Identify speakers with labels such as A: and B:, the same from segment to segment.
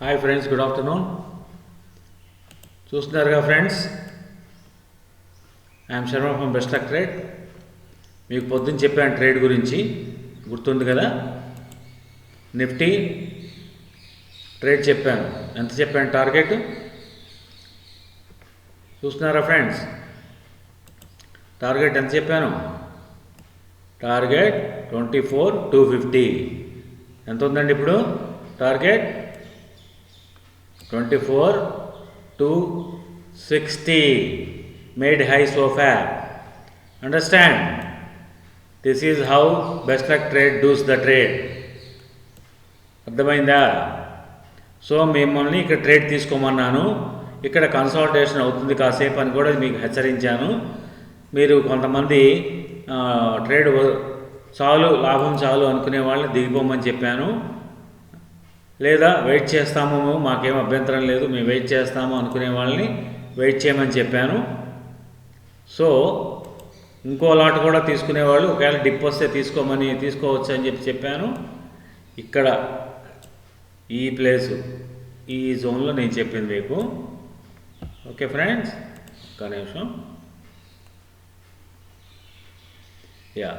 A: Hi friends good afternoon చూస్తున్నారుగా friends I'm Sharma from best luck trade మీకు పొద్దున్న చెప్పాను ట్రేడ్ గురించి గుర్తుంది కదా? నిఫ్టీ ట్రేడ్ చెప్పాను. ఎంత చెప్పాను టార్గెట్ చూస్తున్నారా ఫ్రెండ్స్ టార్గెట్ ఎంత చెప్పాను? Target twenty four two fifty ఎంత ఉందండి ఇప్పుడు? Target twenty four two sixty. Made high so far understand this is how best luck trade does the trade అర్థమైందా? సో మిమ్మల్ని ఇక్కడ ట్రేడ్ తీసుకోమన్నాను. ఇక్కడ కన్సల్టేషన్ అవుతుంది కాసేపు అని కూడా మీకు హెచ్చరించాను. మీరు కొంతమంది ట్రేడ్ చాలు లాభం చాలు అనుకునే వాళ్ళని దిగిపోమని చెప్పాను. లేదా వెయిట్ చేస్తాము మాకేం అభ్యంతరం లేదు మేము వెయిట్ చేస్తాము అనుకునే వాళ్ళని వెయిట్ చేయమని చెప్పాను. సో ఇంకో లాట్ కూడా తీసుకునేవాళ్ళు ఒకవేళ డిప్ వస్తే తీసుకోమని తీసుకోవచ్చు అని చెప్పి చెప్పాను. ఇక్కడ ఈ ప్లేసు ఈ జోన్లో నేను చెప్పింది మీకు. ఓకే ఫ్రెండ్స్ ఒక్క నిమిషం. యా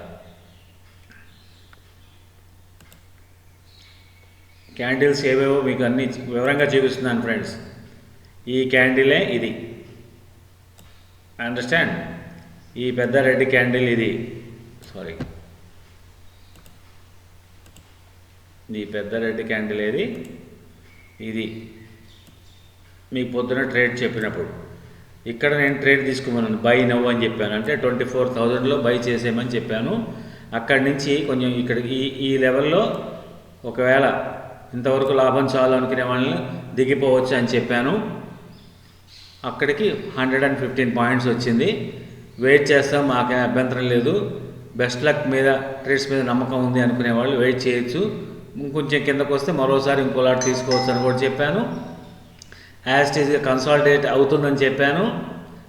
A: క్యాండిల్స్ ఏవేవో మీకు అన్ని వివరంగా చూపిస్తున్నాను ఫ్రెండ్స్. ఈ క్యాండిలే ఇది. అండర్స్టాండ్ ఈ పెద్ద రెడ్ క్యాండిల్ ఇది. సారీ ఈ పెద్ద రెడ్ క్యాండిల్ ఏది? ఇది. మీకు పొద్దున ట్రేడ్ చెప్పినప్పుడు. ఇక్కడ నేను ట్రేడ్ తీసుకున్నాను బై నవ్వు అని చెప్పాను. అంటే ట్వంటీ ఫోర్ థౌజండ్లో బై చేసేయమని చెప్పాను. అక్కడి నుంచి కొంచెం ఇక్కడ ఈ ఈ లెవెల్లో ఒకవేళ ఇంతవరకు లాభం చాలు అనుకునే వాళ్ళని దిగిపోవచ్చు అని చెప్పాను. అక్కడికి హండ్రెడ్ అండ్ ఫిఫ్టీన్ పాయింట్స్ వచ్చింది. వెయిట్ చేస్తాం మాకేం అభ్యంతరం లేదు. బెస్ట్ లక్ మీద ట్రేడ్స్ మీద నమ్మకం ఉంది అనుకునే వాళ్ళు వెయిట్ చేయొచ్చు. ఇంకొంచెం కిందకు వస్తే మరోసారి ఇంకో లాట్ తీసుకోవచ్చు అని కూడా చెప్పాను. యాజ్ టీజ్గా కన్సాలిడేట్ అవుతుందని చెప్పాను.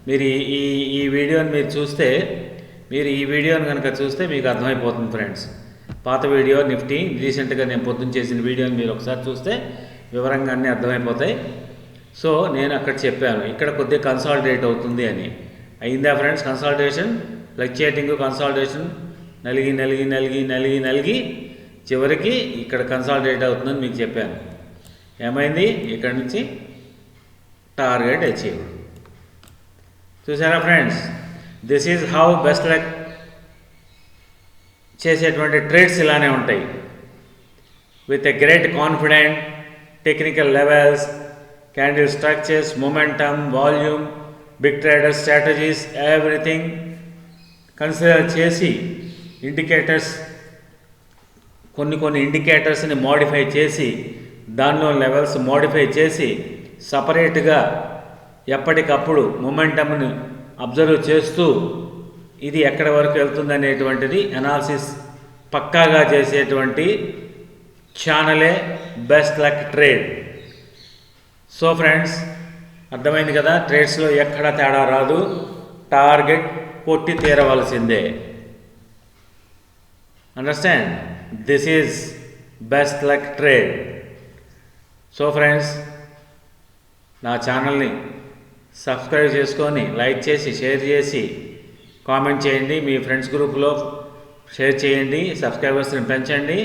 A: మీరు ఈ ఈ ఈ వీడియోని మీరు చూస్తే మీరు ఈ వీడియోని కనుక చూస్తే మీకు అర్థమైపోతుంది ఫ్రెండ్స్ పాత వీడియో నిఫ్టీ రీసెంట్గా నేను పొద్దున్న చేసిన వీడియోని మీరు ఒకసారి చూస్తే వివరంగా అన్నీ అర్థమైపోతాయి. సో నేను అక్కడ చెప్పాను ఇక్కడ కొద్దిగా కన్సాలిడేట్ అవుతుంది అని. అయిందా ఫ్రెండ్స్ కన్సాలిడేషన్ ఫ్లక్చుయేటింగ్ కన్సాలిడేషన్ నలిగి నలిగి నలిగి నలిగి నలిగి చివరికి ఇక్కడ కన్సాలిడేట్ అవుతుందని మీకు చెప్పాను. ఏమైంది? ఇక్కడ నుంచి టార్గెట్ అచీవ్ చూసారా friends this is how best luck చేసేటువంటి ట్రేడ్స్ ఇలానే ఉంటాయి. With a great confident technical levels candle structures momentum volume big trader strategies everything consider చేసి ఇండికేటర్స్ కొన్ని కొన్ని ఇండికేటర్స్ని మోడిఫై చేసి దానిలో లెవెల్స్ మోడిఫై చేసి సపరేట్గా ఎప్పటికప్పుడు మొమెంటమ్ని అబ్జర్వ్ చేస్తూ ఇది ఎక్కడి వరకు వెళ్తుంది అనేటువంటిది అనాలిసిస్ పక్కాగా చేసేటువంటి ఛానలే best luck trade so friends అర్థమైంది కదా? ట్రేడ్స్లో ఎక్కడ తేడా రాదు. టార్గెట్ కొట్టి తీరవలసిందే. Understand this is best luck trade so friends నా ఛానల్ని సబ్స్క్రైబ్ చేసుకొని లైక్ చేసి షేర్ చేసి కామెంట్ చేయండి మీ ఫ్రెండ్స్ గ్రూప్లో షేర్ చేయండి సబ్స్క్రైబర్స్ని పెంచండి.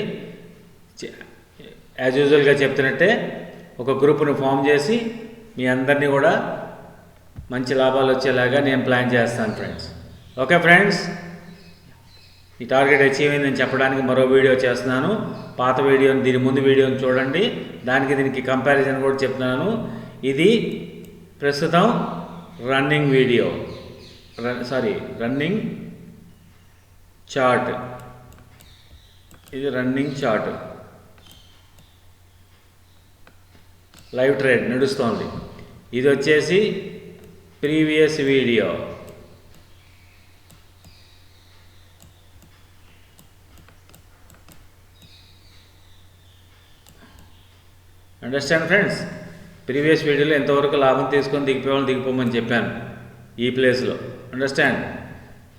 A: యాజ్ యూజువల్గా చెప్తున్నట్టే ఒక గ్రూప్ను ఫామ్ చేసి మీ అందరినీ కూడా మంచి లాభాలు వచ్చేలాగా నేను ప్లాన్ చేస్తాను ఫ్రెండ్స్ ఓకే ఫ్రెండ్స్ ఈ టార్గెట్ అచీవ్ అయిందని చెప్పడానికి మరో వీడియో చేస్తున్నాను. పాత వీడియోని దీని ముందు వీడియోని చూడండి. దానికి దీనికి కంపారిజన్ కూడా చెప్తున్నాను. ఇది ప్రస్తుతం running video sorry running chart ఇది రన్నింగ్ చార్ట్ లైవ్ ట్రేడ్ నడుస్తోంది. ఇది వచ్చేసి previous video understand friends previous వీడియోలో ఎంతవరకు లాభం తీసుకొని దిగిపోవాలని దిగిపోమని చెప్పాను. ఈ ప్లేస్లో. అండర్స్టాండ్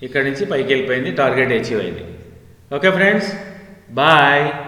A: ఇక్కడి నుంచి పైకి వెళ్ళిపోయింది టార్గెట్ అచీవ్ అయింది. Okay friends bye